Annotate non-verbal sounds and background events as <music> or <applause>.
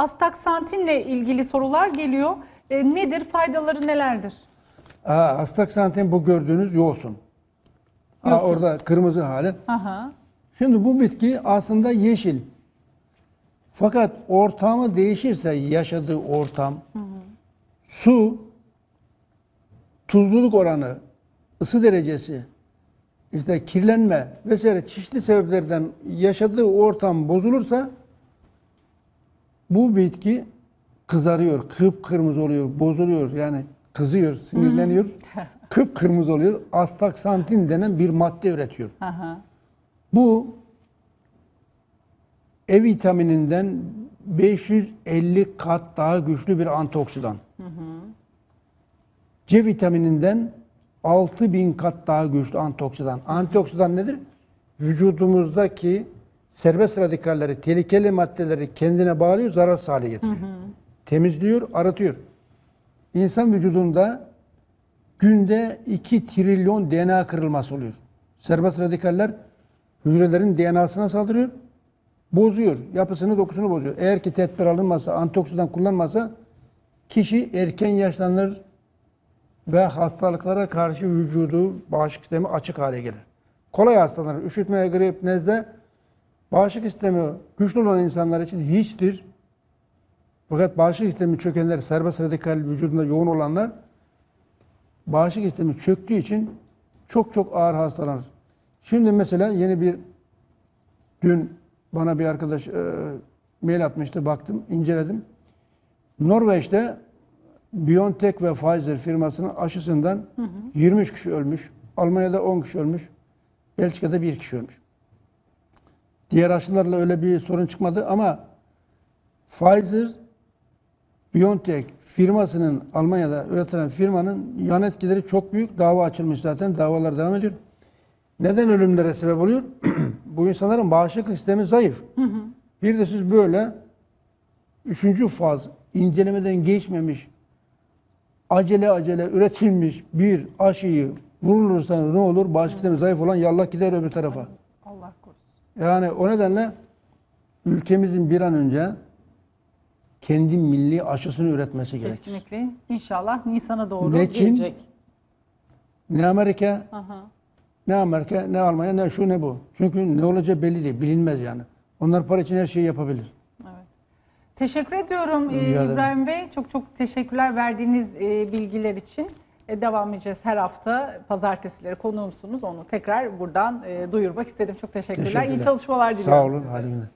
Astaksantinle ilgili sorular geliyor. E, nedir? Faydaları nelerdir? Aa, astaksantin bu gördüğünüz yoğsun. Aa, Yosun. orada kırmızı hali. Aha. Şimdi bu bitki aslında yeşil. Fakat ortamı değişirse yaşadığı ortam, su, tuzluluk oranı, ısı derecesi, işte kirlenme vesaire çeşitli sebeplerden yaşadığı ortam bozulursa bu bitki kızarıyor, kıpkırmızı oluyor, bozuluyor yani kızıyor, sinirleniyor, <laughs> kıpkırmızı oluyor. Astaksantin denen bir madde üretiyor. Aha. Bu E vitamininden 550 kat daha güçlü bir antioksidan. C vitamininden 6000 kat daha güçlü antioksidan. Antioksidan nedir? Vücudumuzdaki serbest radikalleri, tehlikeli maddeleri kendine bağlıyor, zararsız hale getiriyor. Temizliyor, arıtıyor. İnsan vücudunda günde 2 trilyon DNA kırılması oluyor. Serbest radikaller hücrelerin DNA'sına saldırıyor, bozuyor. Yapısını, dokusunu bozuyor. Eğer ki tedbir alınmazsa, antioksidan kullanmazsa kişi erken yaşlanır ve hastalıklara karşı vücudu, bağışıklık sistemi açık hale gelir. Kolay hastalanır. Üşütme, grip, nezle bağışıklık sistemi güçlü olan insanlar için hiçtir. Fakat bağışıklık sistemi çökenler, serbest radikal vücudunda yoğun olanlar bağışıklık sistemi çöktüğü için çok çok ağır hastalanır. Şimdi mesela yeni bir dün bana bir arkadaş e, mail atmıştı baktım inceledim. Norveç'te BioNTech ve Pfizer firmasının aşısından 23 kişi ölmüş. Almanya'da 10 kişi ölmüş. Belçika'da 1 kişi ölmüş. Diğer aşılarla öyle bir sorun çıkmadı ama Pfizer BioNTech firmasının Almanya'da üretilen firmanın yan etkileri çok büyük. Dava açılmış zaten. Davalar devam ediyor. Neden ölümlere sebep oluyor? <clears throat> Bu insanların bağışıklık sistemi zayıf. Bir de siz böyle üçüncü faz incelemeden geçmemiş acele acele üretilmiş bir aşıyı vurulursa ne olur? Bağışıklık sistemi zayıf olan yallah gider öbür tarafa. Yani o nedenle ülkemizin bir an önce kendi milli aşısını üretmesi gerekir. Kesinlikle. İnşallah Nisan'a doğru Ne Çin? gelecek. Ne Amerika, Aha. ne Amerika, ne Almanya, ne şu ne bu. Çünkü ne olacağı belli değil, bilinmez yani. Onlar para için her şeyi yapabilir. Evet. Teşekkür ediyorum Rica e, ederim. İbrahim Bey. Çok çok teşekkürler verdiğiniz e, bilgiler için. E, Devam edeceğiz her hafta pazartesileri konuğumsunuz. Onu tekrar buradan e, duyurmak istedim. Çok teşekkürler. İyi Teşekkürler. çalışmalar diliyorum. Sağ olun, size. günler.